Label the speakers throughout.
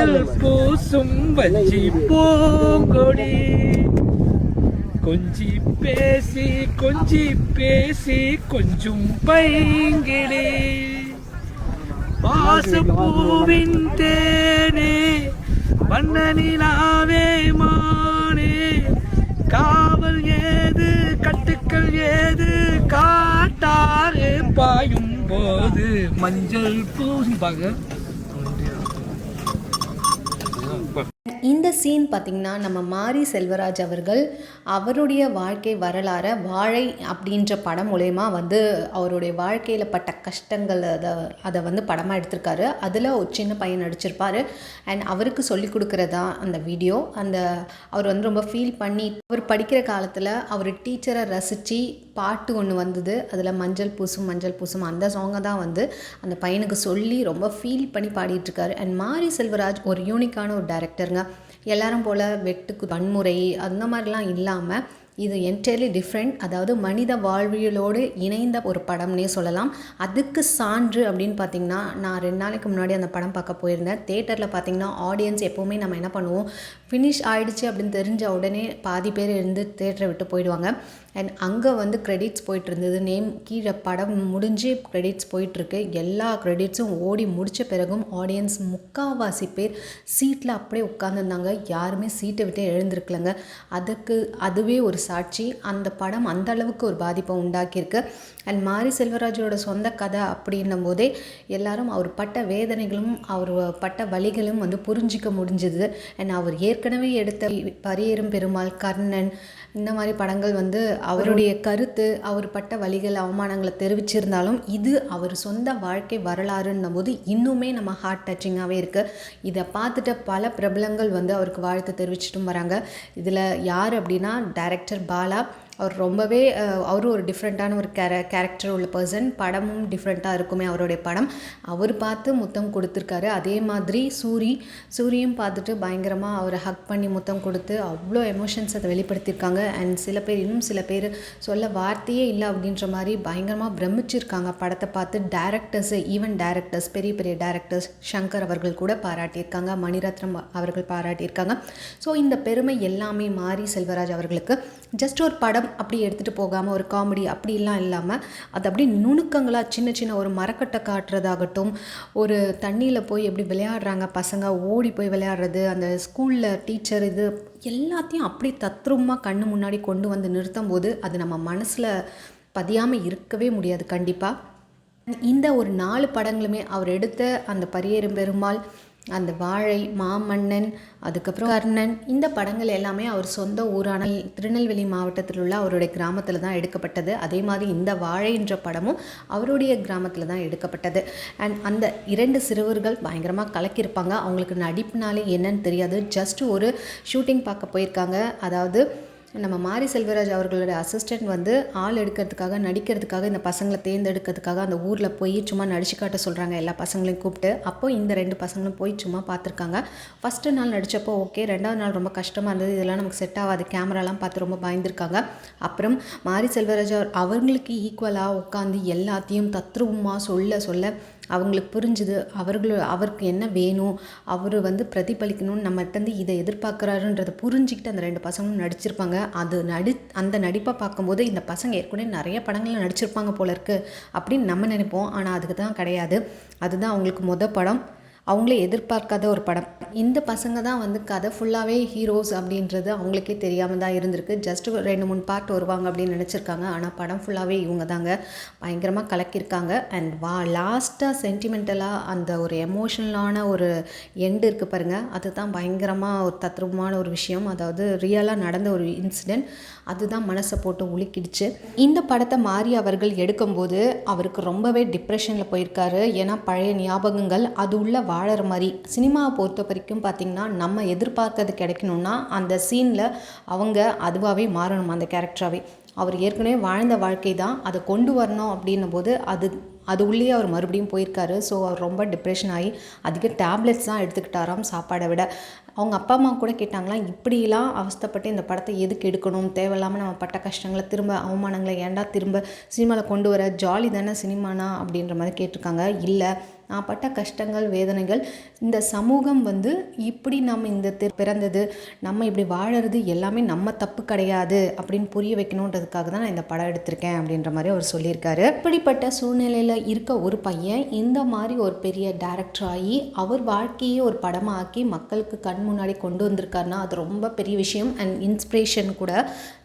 Speaker 1: மஞ்சள் பூசும் வஞ்சி பூங்கொடி கொஞ்சி பேசி கொஞ்சி பேசி கொஞ்சம் பைங்கிளி பாசப்பூவின் தேனே வண்ணனிலாவே மானே காவல் ஏது கட்டுக்கள் ஏது காட்டாறு பாயும் போது மஞ்சள் பூசும்பாங்க
Speaker 2: இந்த சீன் பார்த்திங்கன்னா நம்ம மாரி செல்வராஜ் அவர்கள் அவருடைய வாழ்க்கை வரலாறை வாழை அப்படின்ற படம் மூலயமா வந்து அவருடைய வாழ்க்கையில் பட்ட கஷ்டங்கள் அதை அதை வந்து படமாக எடுத்திருக்காரு. அதில் ஒரு சின்ன பையன் நடிச்சிருப்பார். அண்ட் அவருக்கு சொல்லி கொடுக்குறதா அந்த வீடியோ அந்த அவர் வந்து ரொம்ப ஃபீல் பண்ணி அவர் படிக்கிற காலத்தில் அவர் டீச்சரை ரசித்து பாட்டு ஒன்று வந்தது. அதில் மஞ்சள் பூசும் மஞ்சள் பூசும் அந்த சாங்கை தான் வந்து அந்த பையனுக்கு சொல்லி ரொம்ப ஃபீல் பண்ணி பாடிட்டுருக்காரு அண்ட் மாரி செல்வராஜ் ஒரு யூனிக்கான ஒரு டைரக்டருங்க எல்லாரும் போல் வெட்டுக்கு வன்முறை அந்த மாதிரிலாம் இல்லாமல் இது என்டையர்லி டிஃப்ரெண்ட் அதாவது மனித வாழ்வியலோடு இணைந்த ஒரு படம்னே சொல்லலாம். அதுக்கு சான்று அப்படின்னு பார்த்தீங்கன்னா நான் ரெண்டு நாளைக்கு முன்னாடி அந்த படம் பார்க்க போயிருந்தேன். தேட்டரில் பார்த்திங்கன்னா ஆடியன்ஸ் எப்போவுமே நம்ம என்ன பண்ணுவோம்? ஃபினிஷ் ஆகிடுச்சு அப்படின்னு தெரிஞ்ச உடனே பாதி பேர் இருந்து தேட்டரை விட்டு போயிடுவாங்க. அண்ட் அங்கே வந்து க்ரெடிட்ஸ் போயிட்டு இருந்தது நேம் கீழே படம் முடிஞ்சு க்ரெடிட்ஸ் போயிட்டுருக்கு. எல்லா க்ரெடிட்ஸும் ஓடி முடித்த பிறகும் ஆடியன்ஸ் முக்கால்வாசி பேர் சீட்டில் அப்படியே உட்காந்துருந்தாங்க யாருமே சீட்டை விட்டு எழுந்திருக்கலங்க. அதுக்கு அதுவே ஒரு சாட்சி. அந்த படம் அந்த அளவுக்கு ஒரு பாதிப்பை உண்டாக்கியிருக்கு. அண்ட் மாரி செல்வராஜோட சொந்த கதை அப்படின்னும் போதே எல்லாரும் அவர் பட்ட வேதனைகளும் அவர் பட்ட வழிகளும் வந்து புரிஞ்சிக்க முடிஞ்சுது. அண்ட் அவர் ஏற்கனவே எடுத்த பரியேறும் பெருமாள் கர்ணன் இந்த மாதிரி படங்கள் வந்து அவருடைய கருத்து அவர் பட்ட வழிகள் அவமானங்களை தெரிவிச்சிருந்தாலும் இது அவர் சொந்த வாழ்க்கை வரலாறுன்னும் போது இன்னுமே நம்ம ஹார்ட் டச்சிங்காகவே இருக்குது இதை பார்த்துட்டு பல பிரபலங்கள் வந்து அவருக்கு வாழ்த்து தெரிவிச்சிட்டும் வராங்க. இதில் யார் அப்படின்னா டைரக்டர் பாலா. அவர் ரொம்பவே அவரும் ஒரு டிஃப்ரெண்ட்டான ஒரு கேர கேரக்டர் உள்ள பர்சன் படமும் டிஃப்ரெண்ட்டாக இருக்குமே அவருடைய படம். அவர் பார்த்து முத்தம் கொடுத்துருக்காரு. அதே மாதிரி சூரி சூரியும் பார்த்துட்டு பயங்கரமாக அவரை ஹக் பண்ணி முத்தம் கொடுத்து அவ்வளோ எமோஷன்ஸ் அதை வெளிப்படுத்தியிருக்காங்க. அண்ட் சில பேர் இன்னும் சில பேர் சொல்ல வார்த்தையே இல்லை அப்படின்ற மாதிரி பயங்கரமாக பிரமிச்சிருக்காங்க. படத்தை பார்த்து டேரக்டர்ஸ் ஈவன் டேரக்டர்ஸ் பெரிய பெரிய டேரக்டர்ஸ் சங்கர் அவர்கள் கூட பாராட்டியிருக்காங்க. மணிரத்னம் அவர்கள் பாராட்டியிருக்காங்க. ஸோ இந்த பெருமை எல்லாமே மாறி செல்வராஜ் அவர்களுக்கு. ஜஸ்ட் ஒரு படம் அப்படி எடுத்துகிட்டு போகாமல் ஒரு காமெடி அப்படிலாம் இல்லாமல் அது அப்படியே நுணுக்கங்களாக சின்ன சின்ன ஒரு மரக்கட்டை காட்டுறதாகட்டும் ஒரு தண்ணியில் போய் எப்படி விளையாடுறாங்க பசங்க ஓடி போய் விளையாடுறது அந்த ஸ்கூலில் டீச்சர் இது எல்லாத்தையும் அப்படி தத்ரூபமாக கண்ணு முன்னாடி கொண்டு வந்து நிறுத்தும் போது அது நம்ம மனசில் பதியாமல் இருக்கவே முடியாது கண்டிப்பாக இந்த ஒரு நாலு படங்களுமே அவர் எடுத்த அந்த பரியேறும் பெருமாள் அந்த வாழை மாமன்னன் அதுக்கப்புறம் கர்ணன் இந்த படங்கள் எல்லாமே அவர் சொந்த ஊரான திருநெல்வேலி மாவட்டத்தில் உள்ள அவருடைய கிராமத்தில் தான் எடுக்கப்பட்டது. அதே மாதிரி இந்த வாழைன்ற படமும் அவருடைய கிராமத்தில் தான் எடுக்கப்பட்டது. அண்ட் அந்த இரண்டு சிறுவர்கள் பயங்கரமாக கலக்கியிருப்பாங்க. அவங்களுக்கு நடிப்புனாலே என்னன்னு தெரியாது. ஜஸ்ட் ஒரு ஷூட்டிங் பார்க்க போயிருக்காங்க. அதாவது நம்ம மாரி செல்வராஜ் அவர்களோட அசிஸ்டன்ட் வந்து ஆள் எடுக்கிறதுக்காக நடிக்கிறதுக்காக இந்த பசங்களை தேர்ந்தெடுக்கிறதுக்காக அந்த ஊரில் போய் சும்மா நடிச்சு காட்ட சொல்கிறாங்க எல்லா பசங்களையும் கூப்பிட்டு அப்போ இந்த ரெண்டு பசங்களும் போய் சும்மா பார்த்துருக்காங்க. ஃபஸ்ட்டு நாள் நடித்தப்போ ஓகே ரெண்டாவது நாள் ரொம்ப கஷ்டமாக இருந்தது. இதெல்லாம் நமக்கு செட் ஆகாது. கேமராலாம் பார்த்து ரொம்ப பயந்துருக்காங்க. அப்புறம் மாரி செல்வராஜ் அவர் அவங்களுக்கு ஈக்குவலாக உட்காந்து எல்லாத்தையும் தத்ரூபமாக சொல்ல சொல்ல அவங்களுக்கு புரிஞ்சுது அவர்கள் அவருக்கு என்ன வேணும் அவர் வந்து பிரதிபலிக்கணும்னு நம்மகிட்டேருந்து இதை எதிர்பார்க்குறாருன்றதை புரிஞ்சுக்கிட்டு அந்த ரெண்டு பசங்களும் நடிச்சிருப்பாங்க. அது நடி அந்த நடிப்பை பார்க்கும்போது இந்த பசங்க ஏற்கனவே நிறைய படங்களில் நடிச்சிருப்பாங்க போல இருக்குது அப்படின்னு நம்ம நினைப்போம். ஆனால் அதுக்கு தான் கிடையாது. அதுதான் அவங்களுக்கு மொதல் படம். அவங்களே எதிர்பார்க்காத ஒரு படம். இந்த பசங்க தான் வந்து கதை ஃபுல்லாகவே ஹீரோஸ் அப்படின்றது அவங்களுக்கே தெரியாமல் தான் இருந்திருக்கு. ஜஸ்ட் ரெண்டு மூணு பார்ட் வருவாங்க அப்படின்னு நினச்சிருக்காங்க. ஆனால் படம் ஃபுல்லாகவே இவங்க தாங்க. பயங்கரமாக கலக்கியிருக்காங்க. அண்ட் வா லாஸ்ட்டாக சென்டிமெண்டலாக அந்த ஒரு எமோஷனலான ஒரு எண்டு இருக்குது பாருங்கள் அதுதான் பயங்கரமாக ஒரு தத்ரூபமான ஒரு விஷயம். அதாவது ரியலாக நடந்த ஒரு இன்சிடெண்ட் அதுதான் மனசை போட்டு உலுக்கிடுச்சு. இந்த படத்தை மாறி அவர்கள் எடுக்கும்போது அவருக்கு ரொம்பவே டிப்ரெஷனில் போயிருக்காரு. ஏன்னா பழைய ஞாபகங்கள் அது உள்ள வாழற மாதிரி சினிமாவை பொறுத்த வரைக்கும் பார்த்திங்கன்னா நம்ம எதிர்பார்க்கறது கிடைக்கணும்னா அந்த சீனில் அவங்க அதுவாகவே மாறணும் அந்த கேரக்டராகவே அவர் ஏற்கனவே வாழ்ந்த வாழ்க்கை தான் அதை கொண்டு வரணும் அப்படின்னும் போது அது அது உள்ளே அவர் மறுபடியும் போயிருக்காரு. ஸோ அவர் ரொம்ப டிப்ரெஷன் ஆகி அதிக டேப்லெட்ஸ் தான் எடுத்துக்கிட்டாராம் சாப்பாடை விட. அவங்க அப்பா அம்மா கூட கேட்டாங்களாம் இப்படிலாம் அவஸ்தப்பட்டு இந்த படத்தை எதுக்கு எடுக்கணும்? தேவையில்லாமல் நம்ம பட்ட கஷ்டங்களை திரும்ப அவமானங்களை ஏன்டா திரும்ப சினிமாவில் கொண்டு வர? ஜாலி தானே சினிமானா? அப்படின்ற மாதிரி கேட்டிருக்காங்க. இல்லை நான் பட்ட கஷ்டங்கள் வேதனைகள் இந்த சமூகம் வந்து இப்படி நம்ம இந்த பிறந்தது நம்ம இப்படி வாழறது எல்லாமே நம்ம தப்பு கிடையாது அப்படின்னு புரிய வைக்கணுன்றதுக்காக தான் நான் இந்த படம் எடுத்திருக்கேன் அப்படின்ற மாதிரி அவர் சொல்லியிருக்காரு. இப்படிப்பட்ட சூழ்நிலையில் இருக்க ஒரு பையன் இந்த மாதிரி ஒரு பெரிய டேரக்டர் ஆகி அவர் வாழ்க்கையே ஒரு படமாக ஆக்கி மக்களுக்கு கண் முன்னாடி கொண்டு வந்திருக்காருன்னா அது ரொம்ப பெரிய விஷயம். அண்ட் இன்ஸ்பிரேஷன் கூட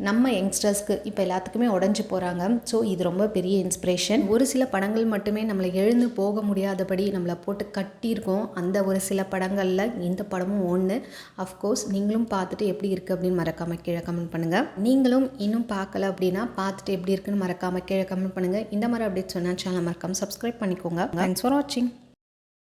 Speaker 2: நம்ம யங்ஸ்டர்ஸ்க்கு இப்போ எல்லாத்துக்குமே உடஞ்சி போகிறாங்க ஸோ இது ரொம்ப பெரிய இன்ஸ்பிரேஷன் ஒரு சில படங்கள் மட்டுமே நம்மளை எழுந்து போக முடியாதபடி நம்மளை போட்டு கட்டியிருக்கோம். அந்த ஒரு சில படங்களில் இந்த படமும் ஒன்று அஃப்கோர்ஸ் நீங்களும் பார்த்துட்டு எப்படி இருக்குது அப்படின்னு மறக்காமல் கீழே கமெண்ட் பண்ணுங்கள் நீங்களும் இன்னும் பார்க்கல அப்படின்னா பார்த்துட்டு எப்படி இருக்குன்னு மறக்காமல் கீழே கமெண்ட் பண்ணுங்கள் இந்த மாதிரி அப்டேட் சொன்னால் சேனல் மறக்காமல் சப்ஸ்கிரைப் பண்ணிக்கோங்க. தேங்க்ஸ் ஃபார் வாட்சிங்